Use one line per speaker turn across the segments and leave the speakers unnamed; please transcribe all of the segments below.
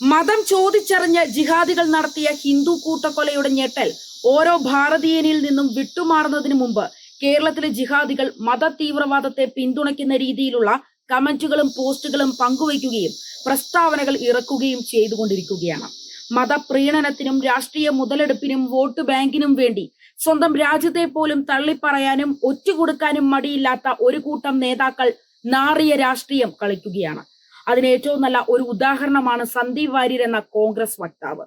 മതം ചോദിച്ചറിഞ്ഞ് ജിഹാദികൾ നടത്തിയ ഹിന്ദു കൂട്ടക്കൊലയുടെ ഞെട്ടൽ ഓരോ ഭാരതീയനിൽ നിന്നും വിട്ടുമാറുന്നതിന് മുമ്പ് കേരളത്തിലെ ജിഹാദികൾ മത തീവ്രവാദത്തെ പിന്തുണയ്ക്കുന്ന രീതിയിലുള്ള കമന്റുകളും പോസ്റ്റുകളും പങ്കുവയ്ക്കുകയും പ്രസ്താവനകൾ ഇറക്കുകയും ചെയ്തുകൊണ്ടിരിക്കുകയാണ്. മതപ്രീണനത്തിനും രാഷ്ട്രീയ മുതലെടുപ്പിനും വോട്ട് ബാങ്കിനും വേണ്ടി സ്വന്തം രാജ്യത്തെ പോലും തള്ളിപ്പറയാനും ഒറ്റുകൊടുക്കാനും മടിയില്ലാത്ത ഒരു കൂട്ടം നേതാക്കൾ നാറിയ രാഷ്ട്രീയം കളിക്കുകയാണ്. അതിന് ഏറ്റവും നല്ല ഒരു ഉദാഹരണമാണ് സന്ദീപ് വാര്യർ എന്ന കോൺഗ്രസ് വക്താവ്.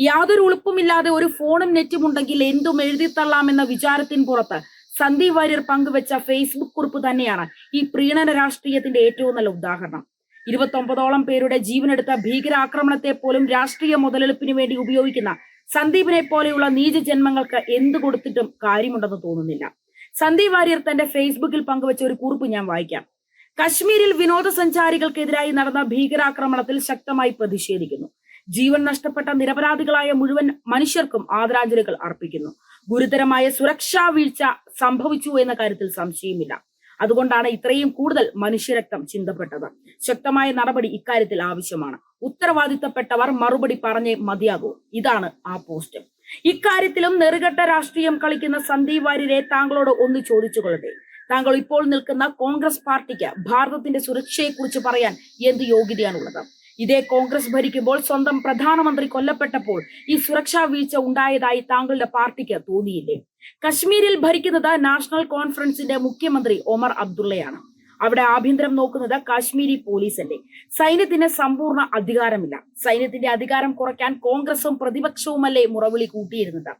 യാതൊരു ഉളുപ്പുമില്ലാതെ ഒരു ഫോണും നെറ്റും ഉണ്ടെങ്കിൽ എന്തും എഴുതിത്തള്ളാമെന്ന വിചാരത്തിന് പുറത്ത് സന്ദീപ് വാര്യർ പങ്കുവെച്ച ഫേസ്ബുക്ക് കുറിപ്പ് തന്നെയാണ് ഈ പ്രീണന രാഷ്ട്രീയത്തിന്റെ ഏറ്റവും നല്ല ഉദാഹരണം. ഇരുപത്തൊമ്പതോളം പേരുടെ ജീവനെടുത്ത ഭീകരാക്രമണത്തെ പോലും രാഷ്ട്രീയ മുതലെടുപ്പിന് വേണ്ടി ഉപയോഗിക്കുന്ന സന്ദീപിനെ പോലെയുള്ള നീച ജന്മങ്ങൾക്ക് എന്ത് കൊടുത്തിട്ടും കാര്യമുണ്ടെന്ന് തോന്നുന്നില്ല. സന്ദീപ് വാര്യർ തന്റെ ഫേസ്ബുക്കിൽ പങ്കുവച്ച ഒരു കുറിപ്പ് ഞാൻ വായിക്കാം. കശ്മീരിൽ വിനോദസഞ്ചാരികൾക്കെതിരായി നടന്ന ഭീകരാക്രമണത്തിൽ ശക്തമായി പ്രതിഷേധിക്കുന്നു. ജീവൻ നഷ്ടപ്പെട്ട നിരപരാധികളായ മുഴുവൻ മനുഷ്യർക്കും ആദരാഞ്ജലികൾ അർപ്പിക്കുന്നു. ഗുരുതരമായ സുരക്ഷാ വീഴ്ച സംഭവിച്ചു എന്ന കാര്യത്തിൽ സംശയമില്ല. അതുകൊണ്ടാണ് ഇത്രയും കൂടുതൽ മനുഷ്യരക്തം ചിന്തപ്പെട്ടത്. ശക്തമായ നടപടി ഇക്കാര്യത്തിൽ ആവശ്യമാണ്. ഉത്തരവാദിത്തപ്പെട്ടവർ മറുപടി പറഞ്ഞേ മതിയാകൂ. ഇതാണ് ആ പോസ്റ്റ്. ഇക്കാര്യത്തിലും നെറുകെട്ട രാഷ്ട്രീയം കളിക്കുന്ന സന്ദീപ് വാര്യരെ താങ്കളോട് ഒന്ന് ചോദിച്ചുകൊള്ളട്ടെ. താങ്കൾ ഇപ്പോൾ നിൽക്കുന്ന കോൺഗ്രസ് പാർട്ടിക്ക് ഭാരതത്തിന്റെ സുരക്ഷയെക്കുറിച്ച് പറയാൻ എന്ത് യോഗ്യതയാണുള്ളത്? ഇതേ കോൺഗ്രസ് ഭരിക്കുമ്പോൾ സ്വന്തം പ്രധാനമന്ത്രി കൊല്ലപ്പെട്ടപ്പോൾ ഈ സുരക്ഷാ വീഴ്ച ഉണ്ടായതായി താങ്കളുടെ പാർട്ടിക്ക് തോന്നിയില്ലേ? കശ്മീരിൽ ഭരിക്കുന്നത് നാഷണൽ കോൺഫറൻസിന്റെ മുഖ്യമന്ത്രി ഒമർ അബ്ദുള്ളയാണ്. അവിടെ ആഭ്യന്തരം നോക്കുന്നത് കാശ്മീരി പോലീസല്ലേ. സൈന്യത്തിന് സമ്പൂർണ അധികാരമില്ല. സൈന്യത്തിന്റെ അധികാരം കുറയ്ക്കാൻ കോൺഗ്രസും പ്രതിപക്ഷവുമല്ലേ മുറവിളി കൂട്ടിയിരുന്നത്?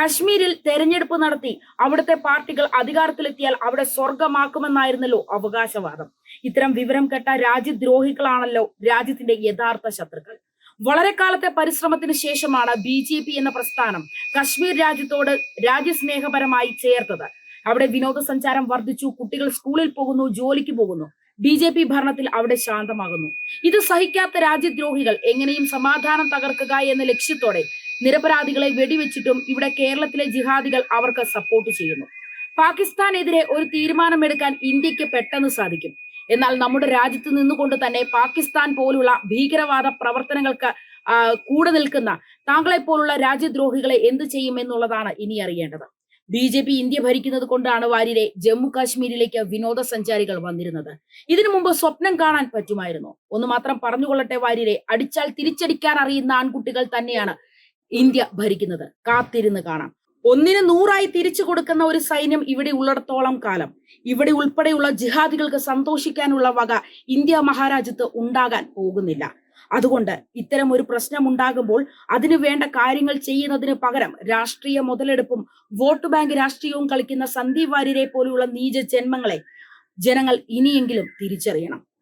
കശ്മീരിൽ തെരഞ്ഞെടുപ്പ് നടത്തി അവിടുത്തെ പാർട്ടികൾ അധികാരത്തിലെത്തിയാൽ അവിടെ സ്വർഗമാക്കുമെന്നായിരുന്നല്ലോ അവകാശവാദം. ഇത്തരം വിവരം കെട്ട രാജ്യദ്രോഹികളാണല്ലോ രാജ്യത്തിന്റെ യഥാർത്ഥ ശത്രുക്കൾ. വളരെ കാലത്തെ പരിശ്രമത്തിന് ശേഷമാണ് ബി ജെ പി എന്ന പ്രസ്ഥാനം കശ്മീർ രാജ്യത്തോട് രാജ്യസ്നേഹപരമായി ചേർത്തത്. അവിടെ വിനോദസഞ്ചാരം വർദ്ധിച്ചു കുട്ടികൾ സ്കൂളിൽ പോകുന്നു ജോലിക്ക് പോകുന്നു. ബി ജെ പി ഭരണത്തിൽ അവിടെ ശാന്തമാകുന്നു. ഇത് സഹിക്കാത്ത രാജ്യദ്രോഹികൾ എങ്ങനെയും സമാധാനം തകർക്കുക എന്ന ലക്ഷ്യത്തോടെ നിരപരാധികളെ വെടിവെച്ചിട്ടും ഇവിടെ കേരളത്തിലെ ജിഹാദികൾ അവർക്ക് സപ്പോർട്ട് ചെയ്യുന്നു. പാകിസ്ഥാനെതിരെ ഒരു തീരുമാനമെടുക്കാൻ ഇന്ത്യയ്ക്ക് പെട്ടെന്ന് സാധിക്കും. എന്നാൽ നമ്മുടെ രാജ്യത്ത് നിന്നുകൊണ്ട് തന്നെ പാകിസ്ഥാൻ പോലുള്ള ഭീകരവാദ പ്രവർത്തനങ്ങൾക്ക് കൂടെ നിൽക്കുന്ന താങ്കളെ പോലുള്ള രാജ്യദ്രോഹികളെ എന്ത് ചെയ്യും എന്നുള്ളതാണ് ഇനി അറിയേണ്ടത്. ബി ജെ പി ഇന്ത്യ ഭരിക്കുന്നത് കൊണ്ടാണ് വാര്യരെ ജമ്മു കാശ്മീരിലേക്ക് വിനോദസഞ്ചാരികൾ വന്നിരുന്നത്. ഇതിനു മുമ്പ് സ്വപ്നം കാണാൻ പറ്റുമായിരുന്നു. ഒന്ന് മാത്രം പറഞ്ഞുകൊള്ളട്ടെ വാര്യരെ അടിച്ചാൽ തിരിച്ചടിക്കാൻ അറിയുന്ന ആൺകുട്ടികൾ തന്നെയാണ് ഇന്ത്യ ഭരിക്കുന്നത്. കാത്തിരുന്ന് കാണാം. ഒന്നിന് നൂറായി തിരിച്ചു കൊടുക്കുന്ന ഒരു സൈന്യം ഇവിടെ ഉള്ളിടത്തോളം കാലം. ഇവിടെ ഉൾപ്പെടെയുള്ള ജിഹാദികൾക്ക് സന്തോഷിക്കാനുള്ള വക ഇന്ത്യ മഹാരാജ്യത്ത് ഉണ്ടാകാൻ പോകുന്നില്ല. അതുകൊണ്ട് ഇത്തരം ഒരു പ്രശ്നം ഉണ്ടാകുമ്പോൾ അതിനു വേണ്ട കാര്യങ്ങൾ ചെയ്യുന്നതിന് പകരം രാഷ്ട്രീയ മുതലെടുപ്പും വോട്ട് ബാങ്ക് രാഷ്ട്രീയവും കളിക്കുന്ന സന്ദീപ് വാര്യരെ പോലെയുള്ള നീച ജന്മങ്ങളെ ജനങ്ങൾ ഇനിയെങ്കിലും തിരിച്ചറിയണം.